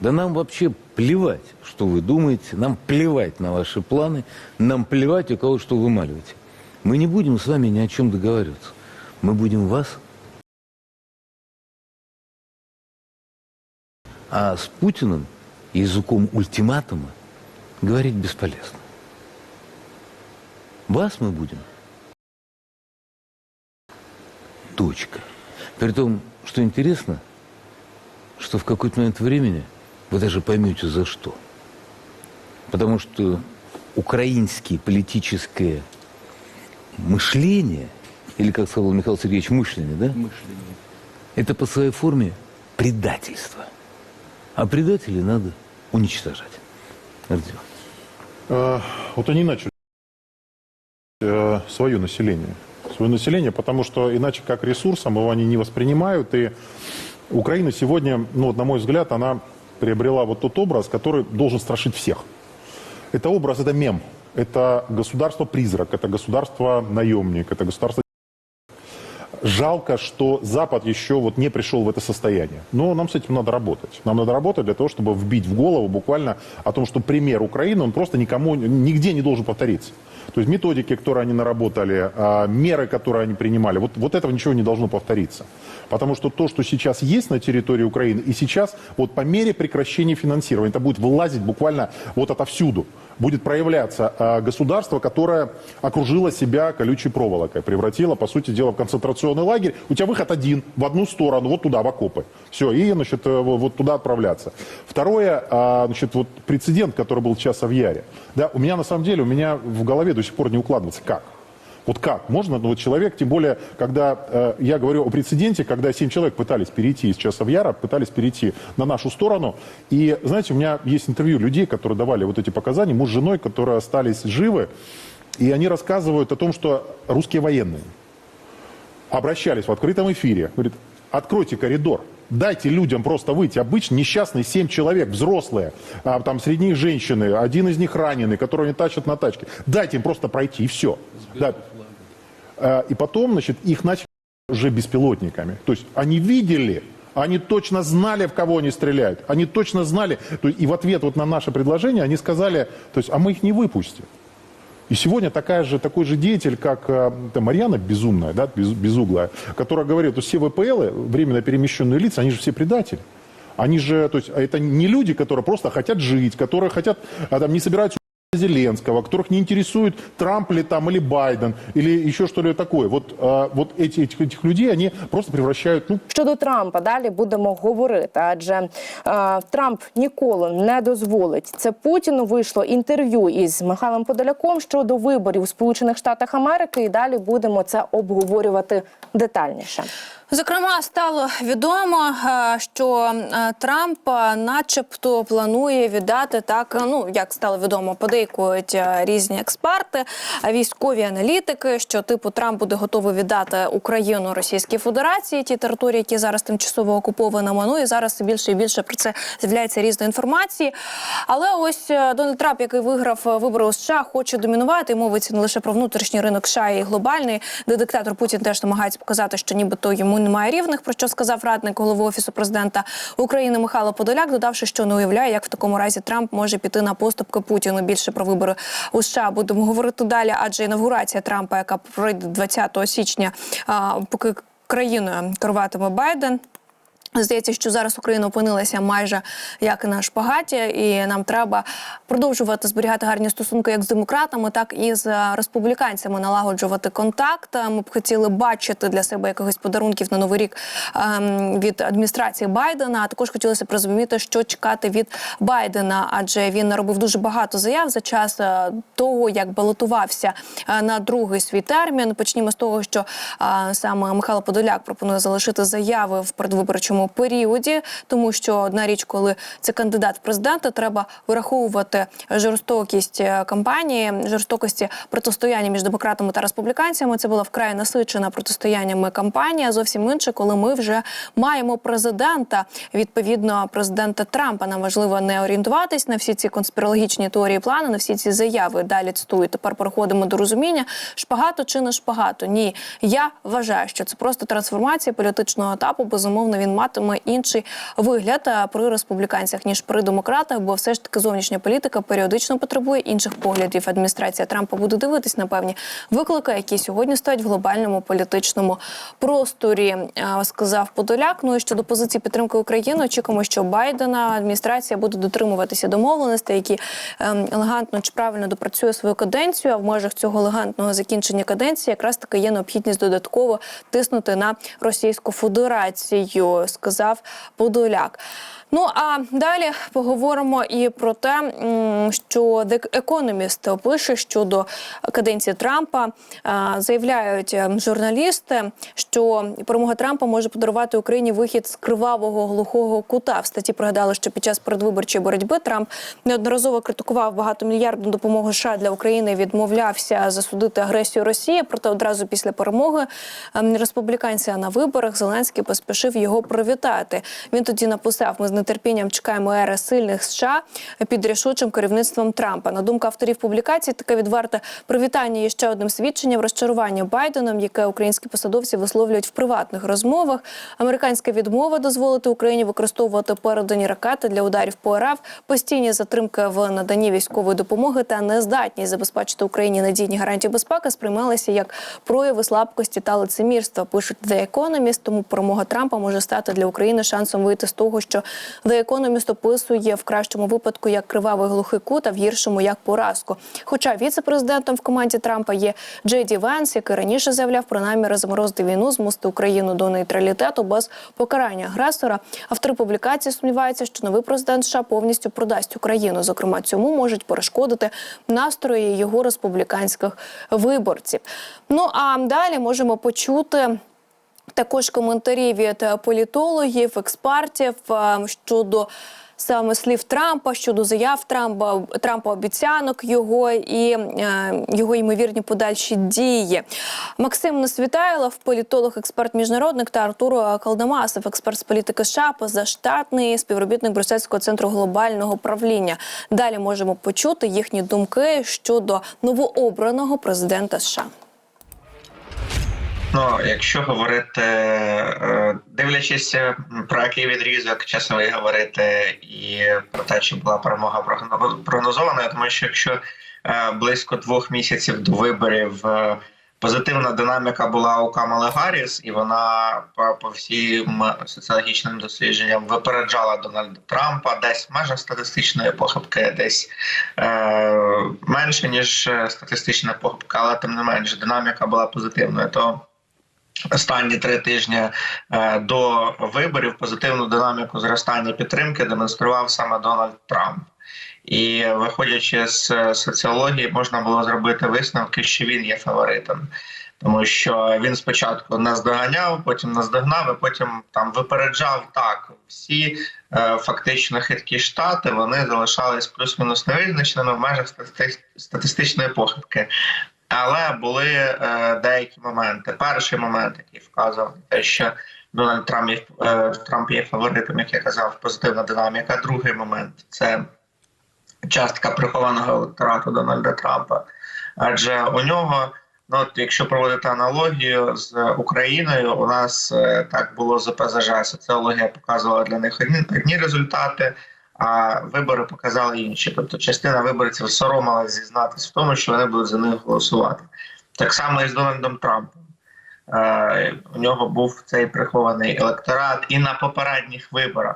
Да нам вообще плевать, что вы думаете, нам плевать на ваши планы, нам плевать, у кого что вымаливаете. Мы не будем с вами ни о чем договариваться. Мы будем вас. А с Путиным языком ультиматума говорить бесполезно. Вас мы будем. Точка. При том, что интересно, что в какой-то момент времени вы даже поймете за что. Потому что украинское политическое мышление, или, как сказал Михаил Сергеевич, мышление, да? Мышление. Это по своей форме предательство. А предателей надо уничтожать. Артем. Э, Вот они начали э, свое население. Свое население, потому что иначе как ресурсом его они не воспринимают. И Украина сегодня, ну, вот, на мой взгляд, она приобрела вот тот образ, который должен страшить всех. Это образ, это мем. Это государство-призрак, это государство-наемник, это государство Жалко, что Запад еще вот не пришел в это состояние. Но нам с этим надо работать. Нам надо работать для того, чтобы вбить в голову буквально о том, что пример Украины, он просто никому, нигде не должен повториться. То есть методики, которые они наработали, а, меры, которые они принимали, вот, вот этого ничего не должно повториться. Потому что то, что сейчас есть на территории Украины, и сейчас вот по мере прекращения финансирования, это будет вылазить буквально вот отовсюду будет проявляться а, государство, которое окружило себя колючей проволокой, превратило, по сути дела, в концентрационный лагерь. У тебя выход один, в одну сторону, вот туда, в окопы. Все, и, значит, э, вот вот туда отправляться. Второе, а, значит, вот прецедент, который был сейчас в Яре. Да, у меня, на самом деле, у меня в голове до сих пор не укладывается. Как? Вот как? Можно, ну, вот человек, тем более, когда э, я говорю о прецеденте, когда семь человек пытались перейти из часов Яра, пытались перейти на нашу сторону. И, знаете, у меня есть интервью людей, которые давали вот эти показания, муж с женой, которые остались живы, и они рассказывают о том, что русские военные обращались в открытом эфире, говорит, откройте коридор, дайте людям просто выйти. Обычно несчастные семь человек, взрослые, а, там среди них женщины, один из них раненый, которого они тащат на тачке. Дайте им просто пройти, и все. Да. А, И потом, значит, их начали уже беспилотниками. То есть они видели, они точно знали, в кого они стреляют. Они точно знали. То есть, и в ответ вот на наше предложение они сказали, то есть, а мы их не выпустим. И сегодня такая же, такой же деятель, как э, там, Марьяна Безумная, да, без, Безуглая, которая говорит, что все ВПЛы, временно перемещенные лица, они же все предатели. Они же, то есть, а это не люди, которые просто хотят жить, которые хотят, а, там, не собираются Зеленского, которых не интересует Трамп ли там или Байден или еще что-либо такое. Вот, а, вот эти, этих, этих людей они просто превращают, ну, Щодо Трампа далі будемо говорити, адже е, Трамп ніколи не дозволить. Це Путіну вийшло інтерв'ю із Михайлом Подоляком щодо виборів у Сполучених Штатах Америки. І далі будемо це обговорювати детальніше. Зокрема, стало відомо, е, що е, Трамп, е, начебто, планує віддати так. Ну як стало відомо, подейкують різні експерти, військові аналітики, що типу Трамп буде готовий віддати Україну Російській Федерації, ті території, які зараз тимчасово окупованими. Ну і зараз більше і більше про це з'являється різної інформації. Але ось Дональд Трамп, який виграв вибори у США, хоче домінувати. І мовиться не лише про внутрішній ринок США і глобальний, де диктатор Путін теж намагається показати, що нібито йому немає рівних. Про що сказав радник голови офісу президента України Михайло Подоляк, додавши, що не уявляє, як в такому разі Трамп може піти на поступки Путіну. Більше про вибори у США будемо говорити далі, адже інавгурація Трампа, яка пройде 20 січня, поки країною керуватиме Байден. Здається, що зараз Україна опинилася майже як на шпагаті, і нам треба продовжувати зберігати гарні стосунки як з демократами, так і з республіканцями, налагоджувати контакт. Ми б хотіли бачити для себе якихось подарунків на новий рік ем, від адміністрації Байдена. А також хотілося б розуміти, що чекати від Байдена, адже він наробив дуже багато заяв за час е, того, як балотувався е, на другий свій термін. Почнімо з того, що е, саме Михайло Подоляк пропонує залишити заяви в передвиборчому періоді, тому що одна річ, коли це кандидат в президенти, треба вираховувати жорстокість е, кампанії, жорстокості протистояння між демократами та республіканцями. Це була вкрай насичена протистояннями кампанія. Зовсім інше, коли ми вже маємо президента. Відповідно, президента Трампа. Нам важливо не орієнтуватись на всі ці конспірологічні теорії плани, на всі ці заяви. Далі цитую. Тепер переходимо до розуміння. Шпагато чи не шпагато? Ні, я вважаю, що це просто трансформація політичного етапу. Безумовно, він матиме матиме інший вигляд при республіканцях ніж при демократах, бо все ж таки зовнішня політика періодично потребує інших поглядів. Адміністрація Трампа буде дивитись на певні виклики, які сьогодні стоять в глобальному політичному просторі, сказав Подоляк. Ну і щодо позиції підтримки України, очікуємо, що Байдена адміністрація буде дотримуватися домовленостей, які ем, елегантно чи правильно допрацює свою каденцію. А в межах цього елегантного закінчення каденції якраз таки є необхідність додатково тиснути на Російську Федерацію, сказав Подоляк. Ну а далі поговоримо і про те, що The Economist пише щодо каденції Трампа. Заявляють е, журналісти, що перемога Трампа може подарувати Україні вихід з кривавого глухого кута. В статті пригадали, що під час передвиборчої боротьби Трамп неодноразово критикував багатомільярдну допомогу США для України. Відмовлявся засудити агресію Росії. Проте одразу після перемоги ем, республіканця на виборах Зеленський поспішив його привітати. Він тоді написав: ми з нетерпінням чекаємо ери сильних США під рішучим керівництвом Трампа. На думку авторів публікації, таке відверте привітання є ще одним свідченням розчарування Байденом, яке українські посадовці висловлюють в приватних розмовах. Американська відмова дозволити Україні використовувати передані ракети для ударів по РФ, постійні затримки в наданні військової допомоги та нездатність забезпечити Україні надійні гарантії безпеки сприймалися як прояви слабкості та лицемірства. Пишуть The Economist, тому перемога Трампа може стати для України шансом вийти з того, що The Economist описує в кращому випадку як кривавий глухий кут, а в гіршому як поразку. Хоча віце-президентом в команді Трампа є Джей Ді Венс, який раніше заявляв про наміри заморозити війну, змусити Україну до нейтралітету без покарання агресора. Автори публікації сумніваються, що новий президент США повністю продасть Україну. Зокрема, цьому можуть перешкодити настрої його республіканських виборців. Ну а далі можемо почути. Також коментарі від е, політологів, експертів е, щодо саме слів Трампа, щодо заяв Трампа, Трампа обіцянок його і е, його ймовірні подальші дії. Максим Несвітайлов, політолог, експерт міжнародник та Артур Калдамасов, експерт з політики США, позаштатний співробітник Брюссельського центру глобального правління. Далі можемо почути їхні думки щодо новообраного президента США. Ну, якщо говорити, е, дивлячись е, про який відрізок часовий говорити, і про те, чи була перемога прогно- прогнозована, думаю, що якщо е, близько двох місяців до виборів позитивна динаміка була у Камали Гарріс, і вона по, всім соціологічним дослідженням випереджала Дональда Трампа, десь в статистичної похибки, десь менше ніж статистична похибка, але тим не менш динаміка була позитивною. То Останні три тижні е, до виборів позитивну динаміку зростання підтримки демонстрував саме Дональд Трамп. І виходячи з е, соціології, можна було зробити висновки, що він є фаворитом, тому що він спочатку наздоганяв, потім наздогнав, і потім там випереджав так. Всі е, фактично хиткі штати вони залишались плюс-мінус невизначеними в межах стати- статистичної похибки. Але були е, деякі моменти. Перший момент, який вказував те, що Дональд Трамп е, Трамп є фаворитом, як я казав, позитивна динаміка. Другий момент це частка прихованого електорату Дональда Трампа. Адже у нього, ну от якщо проводити аналогію з Україною, у нас е, так було з ПЗЖ. Соціологія показувала для них одні результати. А вибори показали інші. Тобто частина виборців соромилась зізнатися в тому, що вони будуть за них голосувати. Так само і з Дональдом Трампом. Е, у нього був цей прихований електорат і на попередніх виборах.